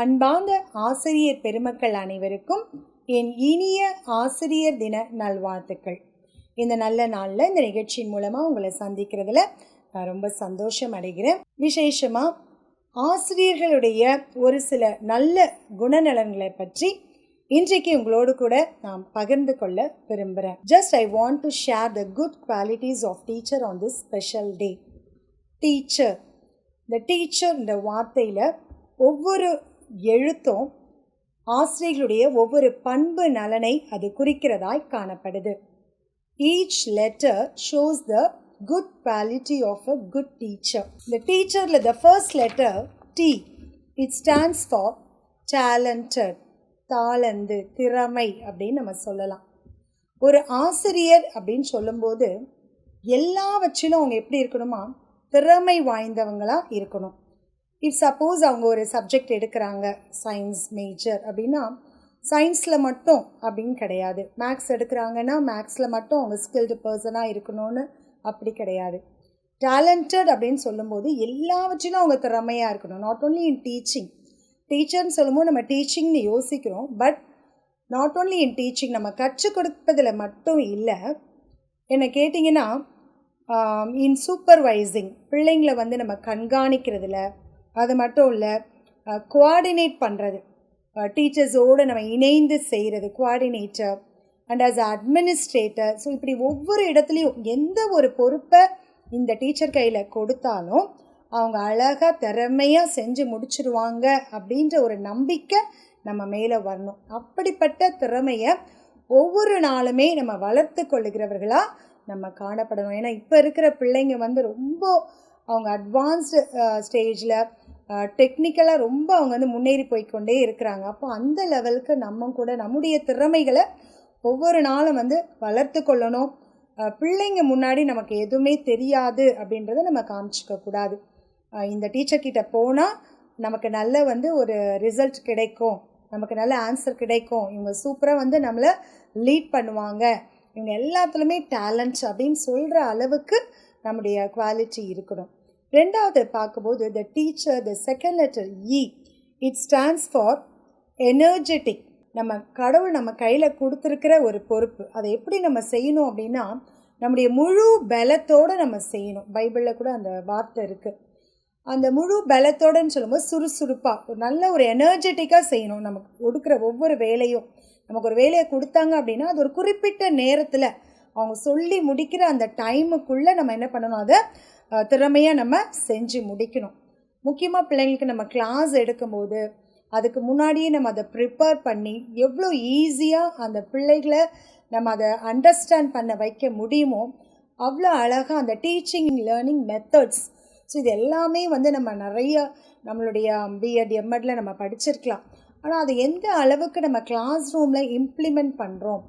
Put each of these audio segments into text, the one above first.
அன்பார்ந்த ஆசிரியர் பெருமக்கள் அனைவருக்கும் என் இனிய ஆசிரியர் தின நல்வாழ்த்துக்கள். இந்த நல்ல நாளில் இந்த நிகழ்ச்சியின் மூலமாக உங்களை சந்திக்கிறதுல நான் ரொம்ப சந்தோஷம் அடைகிறேன். விசேஷமாக ஆசிரியர்களுடைய ஒரு சில நல்ல குணநலன்களை பற்றி இன்றைக்கு உங்களோடு கூட நான் பகிர்ந்து கொள்ள விரும்புகிறேன் just I want to share the good qualities of teacher on this special day teacher இந்த டீச்சர் இந்த வார்த்தையில் ஒவ்வொரு எழுத்தும் ஆசிரியர்களுடைய ஒவ்வொரு பண்பு நலனை அது குறிக்கிறதாய் காணப்படுது. Each letter shows the good quality of a good teacher இந்த டீச்சரில் the first letter T it stands for talented தாளந்து திறமை அப்படின்னு நம்ம சொல்லலாம். ஒரு ஆசிரியர் அப்படின்னு சொல்லும்போது எல்லாவற்றிலும் அவங்க எப்படி இருக்கணுமா? திறமை வாய்ந்தவங்களாக இருக்கணும். இஃப் சப்போஸ் அவங்க ஒரு சப்ஜெக்ட் எடுக்கிறாங்க சயின்ஸ் மேஜர் அப்படின்னா சயின்ஸில் மட்டும் அப்படின்னு கிடையாது. மேக்ஸ் எடுக்கிறாங்கன்னா மேக்ஸில் மட்டும் அவங்க ஸ்கில்டு பர்சனாக இருக்கணும்னு அப்படி கிடையாது. டேலண்டட் அப்படின்னு சொல்லும்போது எல்லாவற்றிலும் அவங்க திறமையாக இருக்கணும். நாட் ஓன்லி இன் டீச்சிங் டீச்சர்னு சொல்லும்போது நம்ம டீச்சிங்னு யோசிக்கிறோம். But not only in teaching நம்ம கற்றுக் கொடுப்பதில் மட்டும் இல்லை என்னை கேட்டிங்கன்னா இன் சூப்பர்வைசிங் பிள்ளைங்களை வந்து நம்ம கண்காணிக்கிறதுல அது மட்டும் இல்லை கோஆர்டினேட் பண்ணுறது டீச்சர்ஸோடு நம்ம இணைந்து செய்கிறது coordinator and as administrator so இப்படி ஒவ்வொரு இடத்துலையும் எந்த ஒரு பொறுப்பை இந்த டீச்சர் கையில் கொடுத்தாலும் அவங்க அழகாக திறமையாக செஞ்சு முடிச்சிருவாங்க அப்படின்ற ஒரு நம்பிக்கை நம்ம மேலே வரணும். அப்படிப்பட்ட திறமையை ஒவ்வொரு நாளுமே நம்ம வளர்த்து கொள்ளுகிறவர்களாக நம்ம காணப்படணும். ஏன்னா இப்போ இருக்கிற பிள்ளைங்க வந்து ரொம்ப அவங்க அட்வான்ஸ்டு ஸ்டேஜில் டெக்னிக்கலாக ரொம்ப அவங்க வந்து முன்னேறி போய்க்கொண்டே இருக்கிறாங்க. அப்போ அந்த லெவலுக்கு நம்ம கூட நம்முடைய திறமைகளை ஒவ்வொரு நாளும் வந்து வளர்த்து கொள்ளணும். பிள்ளைங்க முன்னாடி நமக்கு எதுவுமே தெரியாது அப்படின்றத நம்ம காமிச்சிக்க கூடாது. இந்த டீச்சர்கிட்ட போனால் நமக்கு நல்ல வந்து ஒரு ரிசல்ட் கிடைக்கும். நமக்கு நல்ல ஆன்சர் கிடைக்கும். இவங்க சூப்பராக வந்து நம்மளை லீட் பண்ணுவாங்க. இவங்க எல்லாத்துலேயுமே டேலண்ட்ஸ் அப்படின்னு சொல்கிற அளவுக்கு நம்முடைய குவாலிட்டி இருக்கணும். ரெண்டாவது பார்க்கும்போது the teacher the second letter E it stands for energetic நம்ம கடவுள் நம்ம கையில் கொடுத்துருக்கிற ஒரு பொறுப்பு. அதை எப்படி நம்ம செய்யணும் அப்படின்னா நம்முடைய முழு பலத்தோடு நம்ம செய்யணும். பைபிளில் கூட அந்த வார்த்தை இருக்குது அந்த முழு பலத்தோடன்னு சொல்லும்போது சுறுசுறுப்பாக ஒரு நல்ல ஒரு எனர்ஜெட்டிக்காக செய்யணும். நமக்கு கொடுக்குற ஒவ்வொரு வேலையும். நமக்கு ஒரு வேலையை கொடுத்தாங்க அப்படின்னா அது ஒரு குறிப்பிட்ட நேரத்தில் அவங்க சொல்லி முடிக்கிற அந்த டைமுக்குள்ளே நம்ம என்ன பண்ணணும்? அதை திறமையாக நம்ம செஞ்சு முடிக்கணும். முக்கியமாக பிள்ளைங்களுக்கு நம்ம கிளாஸ் எடுக்கும்போது அதுக்கு முன்னாடியே நம்ம அதை ப்ரிப்பேர் பண்ணி எவ்வளோ ஈஸியாக அந்த பிள்ளைகளை நம்ம அதை அண்டர்ஸ்டாண்ட் பண்ண வைக்க முடியுமோ அவ்வளோ அழகாக அந்த டீச்சிங் லேர்னிங் மெத்தட்ஸ் ஸோ இது எல்லாமே வந்து நம்ம நிறைய நம்மளுடைய um, பிஎட் எம்எட்ல நம்ம படிச்சிருக்கலாம். ஆனால் அது எந்த அளவுக்கு நம்ம கிளாஸ் ரூமில் இம்ப்ளிமெண்ட் பண்ணுறோம்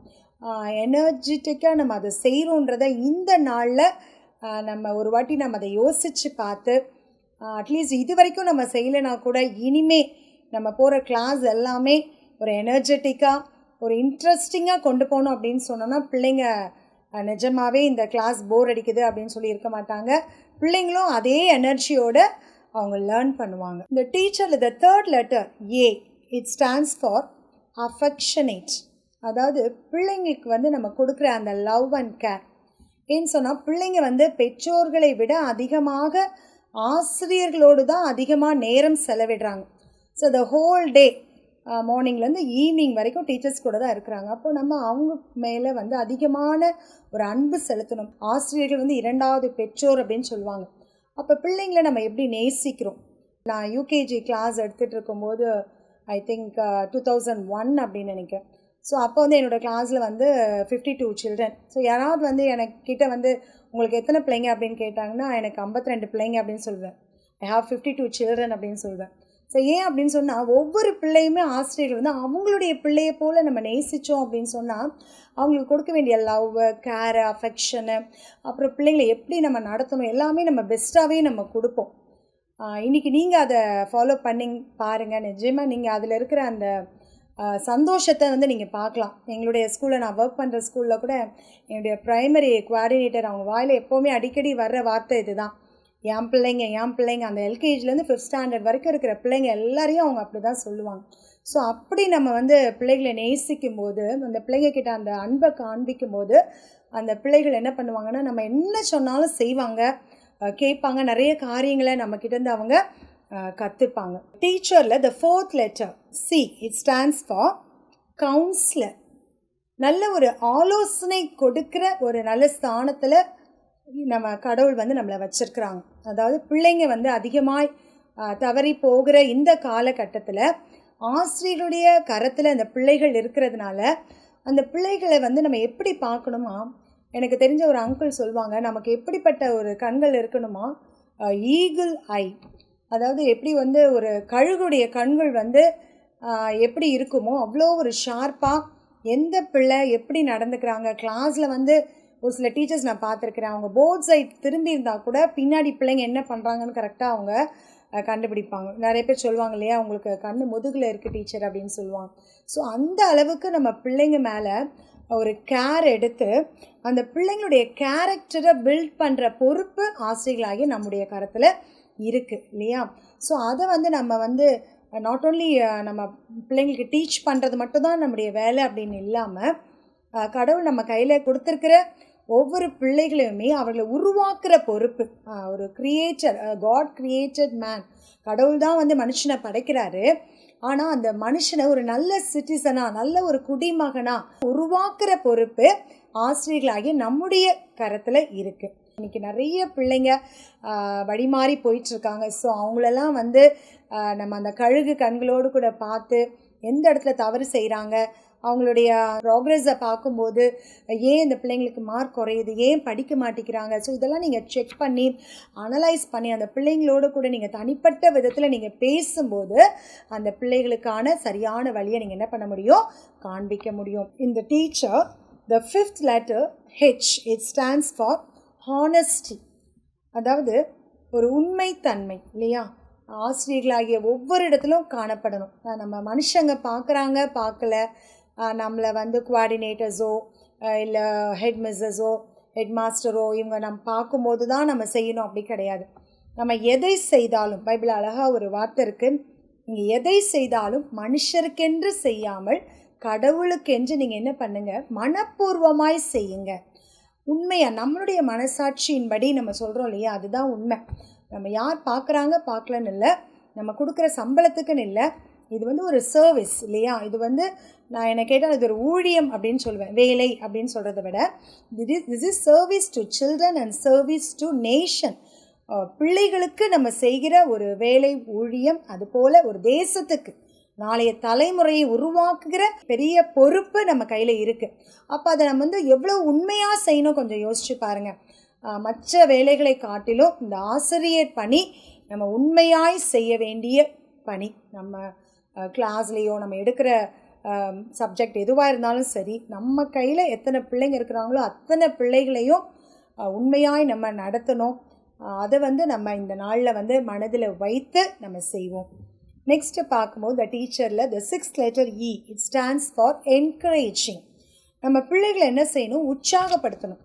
எனர்ஜிட்டிக்காக நம்ம அதை செய்கிறோன்றத இந்த நாளில் நம்ம ஒரு வாட்டி நம்ம அதை யோசித்து பார்த்து அட்லீஸ்ட் இது வரைக்கும் நம்ம செய்யலைனா கூட இனிமே நம்ம போகிற கிளாஸ் எல்லாமே ஒரு எனர்ஜெட்டிக்காக ஒரு இன்ட்ரெஸ்டிங்காக கொண்டு போகணும் அப்படின்னு சொன்னோன்னா பிள்ளைங்க நிஜமாகவே இந்த கிளாஸ் போர் அடிக்குது அப்படின்னு சொல்லி இருக்க மாட்டாங்க. பிள்ளைங்களும் அதே எனர்ஜியோடு அவங்க லேர்ன் பண்ணுவாங்க. இந்த டீச்சரில் the third letter A it stands for affectionate அதாவது பிள்ளைங்களுக்கு வந்து நம்ம கொடுக்குற அந்த லவ் அண்ட் கேர் ஏன்னு சொன்னால் பிள்ளைங்க வந்து பெற்றோர்களை விட அதிகமாக ஆசிரியர்களோடு தான் அதிகமாக நேரம் செலவிடுறாங்க. ஸோ த ஹோல் டே மார்னிங்லேருந்து ஈவினிங் வரைக்கும் டீச்சர்ஸ் கூட தான் இருக்கிறாங்க. அப்போ நம்ம அவங்க மேலே வந்து அதிகமான ஒரு அன்பு செலுத்தணும். ஆசிரியர்கள் வந்து இரண்டாவது பெற்றோர் அப்படின்னு சொல்லுவாங்க. அப்போ பிள்ளைங்களை நம்ம எப்படி நேசிக்கிறோம்? நான் யூகேஜி கிளாஸ் எடுத்துகிட்டு இருக்கும்போது I think two thousand one அப்படின்னு நினைக்கிறேன். ஸோ அப்போ வந்து என்னோடய கிளாஸில் வந்து ஃபிஃப்டி டூ சில்ட்ரன் ஸோ யாராவது வந்து எனக்கு வந்து உங்களுக்கு எத்தனை பிள்ளைங்க? அப்படின்னு கேட்டாங்கன்னா எனக்கு ஐம்பத்தி ரெண்டு பிள்ளைங்க அப்படின்னு சொல்லுவேன் I have fifty two children அப்படின்னு சொல்லுவேன் ஸோ ஏன் அப்படின்னு சொன்னால் ஒவ்வொரு பிள்ளையுமே ஆசிரியர் வந்து அவங்களுடைய பிள்ளையை போல் நம்ம நேசித்தோம் அப்படின்னு சொன்னால் அவங்களுக்கு கொடுக்க வேண்டிய லவ் கேர் அஃபெக்ஷனு அப்புறம் பிள்ளைங்களை எப்படி நம்ம நடத்தணும் எல்லாமே நம்ம பெஸ்ட்டாகவே நம்ம கொடுப்போம். இன்றைக்கி நீங்கள் அதை ஃபாலோ பண்ணி பாருங்கள் நிஜமாக நீங்கள் அதில் இருக்கிற அந்த சந்தோஷத்தை வந்து நீங்கள் பார்க்கலாம். எங்களுடைய ஸ்கூலில் நான் ஒர்க் பண்ணுற ஸ்கூலில் கூட என்னுடைய ப்ரைமரி குவாடினேட்டர் அவங்க வாயில் எப்போவுமே அடிக்கடி வர்ற வார்த்தை இதுதான். என் பிள்ளைங்க என் பிள்ளைங்க அந்த எல்கேஜிலேருந்து ஃபிஃப்த் ஸ்டாண்டர்ட் வரைக்கும் இருக்கிற பிள்ளைங்க எல்லாரையும் அவங்க அப்படி தான் சொல்லுவாங்க. ஸோ அப்படி நம்ம வந்து பிள்ளைகளை நேசிக்கும் போது அந்த பிள்ளைங்கக்கிட்ட அந்த அன்பை காண்பிக்கும் போது அந்த பிள்ளைகள் என்ன பண்ணுவாங்கன்னா நம்ம என்ன சொன்னாலும் செய்வாங்க. கேட்பாங்க. நிறைய காரியங்களை நம்ம கிட்டேருந்து அவங்க கற்றுப்பாங்க டீச்சரில் the fourth letter C it stands for counsellor நல்ல ஒரு ஆலோசனை கொடுக்குற ஒரு நல்ல ஸ்தானத்தில் நம்ம கடவுள் வந்து நம்மளை வச்சுருக்குறாங்க. அதாவது பிள்ளைங்க வந்து அதிகமாய் தவறி போகிற இந்த காலகட்டத்தில் ஆசிரியருடைய கரத்தில் அந்த பிள்ளைகள் இருக்கிறதுனால அந்த பிள்ளைகளை வந்து நம்ம எப்படி பார்க்கணுமா? எனக்கு தெரிஞ்ச ஒரு அங்கிள் சொல்லுவாங்க நமக்கு எப்படிப்பட்ட ஒரு கண்கள் இருக்கணுமா? ஈகிள் ஐ அதாவது எப்படி வந்து ஒரு கழுகுடைய கண்கள் வந்து எப்படி இருக்குமோ அவ்வளோ ஒரு ஷார்ப்பாக எந்த பிள்ளை எப்படி நடந்துக்கிறாங்க? கிளாஸில் வந்து ஒரு சில டீச்சர்ஸ் நான் பார்த்துருக்கிறேன். அவங்க போர்ட் சைட் திரும்பி இருந்தால் கூட பின்னாடி பிள்ளைங்க என்ன பண்ணுறாங்கன்னு கரெக்டாக அவங்க கண்டுபிடிப்பாங்க. நிறைய பேர் சொல்லுவாங்க இல்லையா? அவங்களுக்கு கண்ணு முதுகில் இருக்குது டீச்சர் அப்படின்னு சொல்லுவாங்க. ஸோ அந்த அளவுக்கு நம்ம பிள்ளைங்க மேலே ஒரு கேர் எடுத்து அந்த பிள்ளைங்களுடைய கேரக்டரை பில்ட் பண்ணுற பொறுப்பு ஆசிரியர்களாகி நம்முடைய கரத்தில் இருக்குது இல்லையா? ஸோ அதை வந்து நம்ம வந்து நாட் ஓன்லி நம்ம பிள்ளைங்களுக்கு டீச் பண்ணுறது மட்டும்தான் நம்முடைய வேலை அப்படின்னு இல்லாமல் கடவுள் நம்ம கையில் கொடுத்துருக்கிற ஒவ்வொரு பிள்ளைகளையுமே அவர்களை உருவாக்குற பொறுப்பு. ஒரு கிரியேட்டர் காட் கிரியேட்டட் மேன் கடவுள் தான் வந்து மனுஷனை படைக்கிறாரு. ஆனால் அந்த மனுஷனை ஒரு நல்ல சிட்டிசனாக நல்ல ஒரு குடிமகனாக உருவாக்குற பொறுப்பு ஆசிரியர்களாகிய நம்முடைய கரத்தில் இருக்குது இன்றைக்கி நிறைய பிள்ளைங்க வழிமாறி போயிட்டுருக்காங்க. ஸோ அவங்களெல்லாம் வந்து நம்ம அந்த கழுகு கண்களோடு கூட பார்த்து எந்த இடத்துல தவறு செய்கிறாங்க அவங்களுடைய ப்ராக்ரெஸை பார்க்கும்போது ஏன் இந்த பிள்ளைங்களுக்கு மார்க் குறையுது? ஏன் படிக்க மாட்டேங்கிறாங்க? ஸோ இதெல்லாம் நீங்கள் செக் பண்ணி அனலைஸ் பண்ணி அந்த பிள்ளைங்களோட கூட நீங்கள் தனிப்பட்ட விதத்தில் நீங்கள் பேசும்போது அந்த பிள்ளைகளுக்கான சரியான வழியை நீங்கள் என்ன பண்ண முடியும்? காண்பிக்க முடியும். இந்த teacher the fifth letter H it stands for honesty அதாவது ஒரு உண்மைத்தன்மை இல்லையா? ஆசிரியர்களாகிய ஒவ்வொரு இடத்துலும் காணப்படணும். நம்ம மனுஷங்க பார்க்குறாங்க பார்க்கல. நம்மளை வந்து குவாடினேட்டர்ஸோ இல்லை ஹெட் மிஸ்ஸஸோ ஹெட் மாஸ்டரோ இவங்க நம்ம பார்க்கும்போது தான் நம்ம செய்யணும். அப்படி கிடையாது. நம்ம எதை செய்தாலும் பைபிள் அழகாக ஒரு வார்த்தை இருக்குது நீங்கள் எதை செய்தாலும் மனுஷருக்கென்று செய்யாமல் கடவுளுக்கென்று நீங்கள் என்ன பண்ணுங்கள் மனப்பூர்வமாய் செய்யுங்க. உண்மையாக நம்மளுடைய மனசாட்சியின்படி நம்ம சொல்கிறோம் இல்லையா? அதுதான் உண்மை. நம்ம யார் பார்க்குறாங்க பார்க்கலன்னு இல்லை. நம்ம கொடுக்குற சம்பளத்துக்குன்னு இல்லை. இது வந்து ஒரு சர்வீஸ் இல்லையா? இது வந்து நான் என்னை கேட்டால் இது ஒரு ஊழியம் அப்படின்னு சொல்லுவேன் வேலை அப்படின்னு சொல்கிறத விட that is this is service to children and service to nation பிள்ளைகளுக்கு நம்ம செய்கிற ஒரு வேலை ஊழியம் அதுபோல் ஒரு தேசத்துக்கு நாளைய தலைமுறையை உருவாக்குகிற பெரிய பொறுப்பு நம்ம கையில் இருக்குது அப்போ அதை நம்ம வந்து எவ்வளோ உண்மையாக செய்யணும் கொஞ்சம் யோசிச்சு பாருங்கள் மற்ற வேலைகளை காட்டிலும் இந்த ஆசிரியர் பணி நம்ம உண்மையாய் செய்ய வேண்டிய பணி. நம்ம கிளாஸ்லேயோ நம்ம எடுக்கிற சப்ஜெக்ட் எதுவாக இருந்தாலும் சரி நம்ம கையில் எத்தனை பிள்ளைங்க இருக்கிறாங்களோ அத்தனை பிள்ளைகளையும் உண்மையாய் நம்ம நடத்தணும். அதை வந்து நம்ம இந்த நாளில் வந்து மனதில் வைத்து நம்ம செய்வோம். நெக்ஸ்ட்டு பார்க்கும்போது the டீச்சரில் the sixth letter E it stands for encouraging நம்ம பிள்ளைகளை என்ன செய்யணும்? உற்சாகப்படுத்தணும்.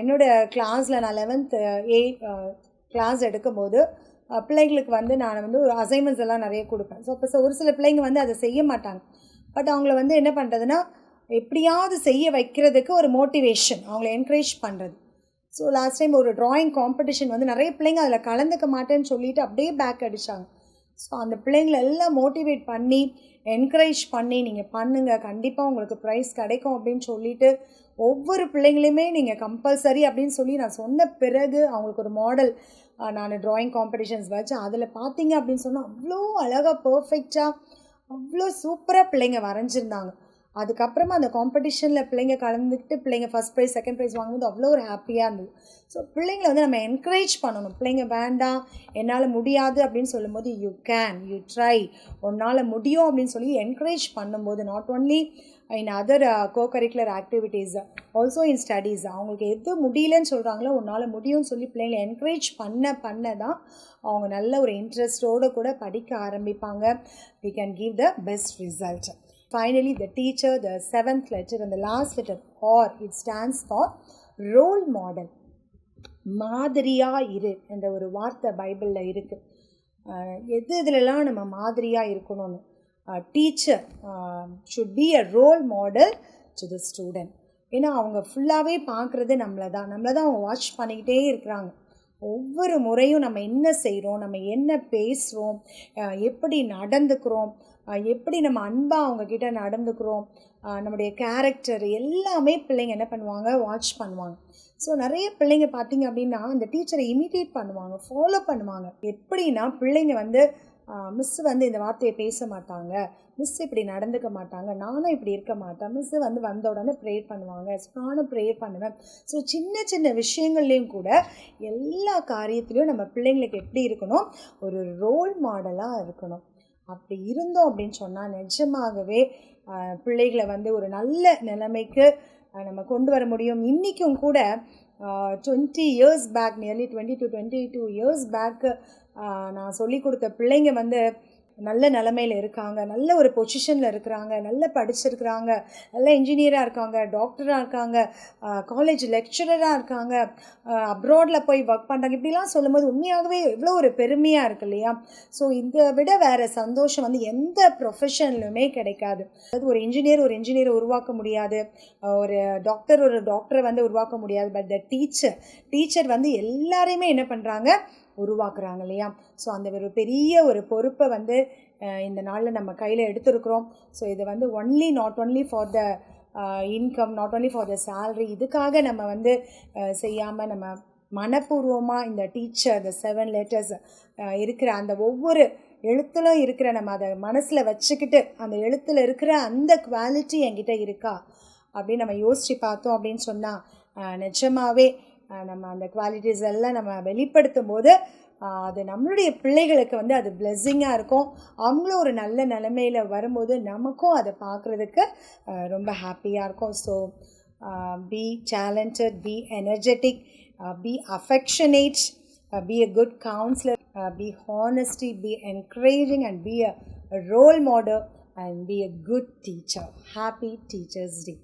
என்னோடய கிளாஸில் நான் லெவன்த்து ஏ கிளாஸ் எடுக்கும்போது பிள்ளைங்களுக்கு வந்து நான் வந்து ஒரு அசைன்மெண்ட்ஸ் எல்லாம் நிறைய கொடுப்பேன். ஸோ இப்போ ஒரு சில பிள்ளைங்க வந்து அதை செய்ய மாட்டாங்க. பட் அவங்கள வந்து என்ன பண்ணுறதுன்னா எப்படியாவது செய்ய வைக்கிறதுக்கு ஒரு மோட்டிவேஷன் அவங்கள என்கரேஜ் பண்ணுறது ஸோ லாஸ்ட் டைம் ஒரு ட்ராயிங் காம்படிஷன் வந்து நிறைய பிள்ளைங்க அதில் கலந்துக்க மாட்டேன்னு சொல்லிட்டு அப்படியே பேக் அடித்தாங்க ஸோ அந்த பிள்ளைங்களை எல்லாம் மோட்டிவேட் பண்ணி என்கரேஜ் பண்ணி நீங்கள் பண்ணுங்கள் கண்டிப்பாக உங்களுக்கு ப்ரைஸ் கிடைக்கும் அப்படின்னு சொல்லிட்டு ஒவ்வொரு பிள்ளைங்களையுமே நீங்கள் கம்பல்சரி அப்படின்னு சொல்லி நான் சொன்ன பிறகு அவங்களுக்கு ஒரு மாடல் நான் ட்ராயிங் காம்படிஷன்ஸ் வச்சேன் அதில் பார்த்தீங்க அப்படின்னு சொன்னால் அவ்வளோ அழகாக பர்ஃபெக்டாக அவ்வளோ சூப்பராக பிள்ளைங்க வரைஞ்சிருந்தாங்க. அதுக்கப்புறமா அந்த காம்படிஷனில் பிள்ளைங்க கலந்துக்கிட்டு பிள்ளைங்க ஃபஸ்ட் ப்ரைஸ் செகண்ட் ப்ரைஸ் வாங்கும்போது அவ்வளோ ஒரு ஹாப்பியாக இருந்தது. ஸோ பிள்ளைங்களை வந்து நம்ம என்கரேஜ் பண்ணணும். பிள்ளைங்க வேண்டாம் என்னால் முடியாது அப்படின்னு சொல்லும்போது யூ கேன் யூ ட்ரை உன்னால் முடியும் அப்படின்னு சொல்லி என்கரேஜ் பண்ணும்போது not only in other co curricular activities also in studies அவங்களுக்கு எது முடியலன்னு சொல்கிறாங்களோ உன்னால் முடியும்னு சொல்லி பிள்ளைங்களை என்கரேஜ் பண்ண பண்ண தான் அவங்க நல்ல ஒரு இன்ட்ரெஸ்டோடு கூட படிக்க ஆரம்பிப்பாங்க. We can give the best result finally the teacher the seventh letter அந்த last letter R it stands for role model மாதிரியாக இரு என்ற ஒரு வார்த்தை பைபிளில் இருக்குது எது இதிலெல்லாம் நம்ம மாதிரியாக இருக்கணும்னு? Teacher should be a role model to the student ஏன்னா அவங்க ஃபுல்லாகவே பார்க்குறது நம்மளை தான் நம்மளை தான் அவங்க வாட்ச் பண்ணிக்கிட்டே இருக்கிறாங்க. ஒவ்வொரு முறையும் நம்ம என்ன செய்கிறோம் நம்ம என்ன பேசுகிறோம் எப்படி நடந்துக்கிறோம் எப்படி நம்ம அன்பாக அவங்கக்கிட்ட நடந்துக்கிறோம் நம்முடைய கேரக்டர் எல்லாமே பிள்ளைங்க என்ன பண்ணுவாங்க? வாட்ச் பண்ணுவாங்க. ஸோ நிறைய பிள்ளைங்க பார்த்தீங்க அப்படின்னா அந்த டீச்சரை இமிட்டேட் பண்ணுவாங்க ஃபாலோ பண்ணுவாங்க. எப்படின்னா பிள்ளைங்க வந்து மிஸ் வந்து இந்த வார்த்தையை பேச மாட்டாங்க. மிஸ் இப்படி நடந்துக்க மாட்டாங்க. நானும் இப்படி இருக்க மாட்டேன். மிஸ் வந்து வந்த உடனே ப்ரேயர் பண்ணுவாங்க. நானும் ப்ரேயர் பண்ணுவேன். ஸோ சின்ன சின்ன விஷயங்கள்லேயும் கூட எல்லா காரியத்திலையும் நம்ம பிள்ளைங்களுக்கு எப்படி இருக்கணும்? ஒரு ரோல் மாடலாக இருக்கணும். அப்படி இருந்தோம் அப்படின்னு சொன்னால் நிஜமாகவே பிள்ளைகளை வந்து ஒரு நல்ல நிலைமைக்கு நம்ம கொண்டு வர முடியும். இன்றைக்கும் கூட twenty years back nearly twenty two twenty two years back நான் சொல்லி கொடுத்த பிள்ளைங்க வந்து நல்ல நிலமையில இருக்காங்க. நல்ல ஒரு பொசிஷனில் இருக்கிறாங்க. நல்ல படிச்சிருக்கிறாங்க. நல்ல இன்ஜினியராக இருக்காங்க. டாக்டராக இருக்காங்க. காலேஜ் லெக்சரராக இருக்காங்க. அப்ராடில் போய் ஒர்க் பண்ணுறாங்க இப்படிலாம் சொல்லும்போது உண்மையாகவே எவ்வளோ ஒரு பெருமையாக இருக்கு இல்லையா? ஸோ இதை விட வேறு சந்தோஷம் வந்து எந்த ப்ரொஃபஷன்லையுமே கிடைக்காது. அதாவது ஒரு இன்ஜினியர் ஒரு இன்ஜினியரை உருவாக்க முடியாது. ஒரு டாக்டர் ஒரு டாக்டரை வந்து உருவாக்க முடியாது. பட் த டீச்சர் டீச்சர் வந்து எல்லாரையுமே என்ன பண்ணுறாங்க உருவாக்குறாங்க இல்லையா? ஸோ அந்த ஒரு பெரிய ஒரு பொறுப்பை வந்து இந்த நாளில் நம்ம கையில் எடுத்திருக்கிறோம். ஸோ இது வந்து only not only for the income not only for the salary இதுக்காக நம்ம வந்து செய்யாமல் நம்ம மனப்பூர்வமாக இந்த டீச்சர் இந்த செவன் லெட்டர்ஸ் இருக்கிற அந்த ஒவ்வொரு எழுத்துலும் இருக்கிற நம்ம அதை மனசில் வச்சுக்கிட்டு அந்த எழுத்தில் இருக்கிற அந்த குவாலிட்டி என்கிட்ட இருக்கா? அப்படின்னு நம்ம யோசித்து பார்த்தோம் அப்படின்னு சொன்னால் நிஜமாகவே நம்ம அந்த குவாலிட்டிஸ் எல்லாம் நம்ம வெளிப்படுத்தும் போது அது நம்மளுடைய பிள்ளைகளுக்கு வந்து அது பிளெஸ்ஸிங்காக இருக்கும். அவங்களும் ஒரு நல்ல நிலைமையில் வரும்போது நமக்கும் அதை பார்க்குறதுக்கு ரொம்ப ஹாப்பியாக இருக்கும். So be talented be energetic be affectionate be a good counsellor be honesty be encouraging and be a role model and be a good teacher happy teachers day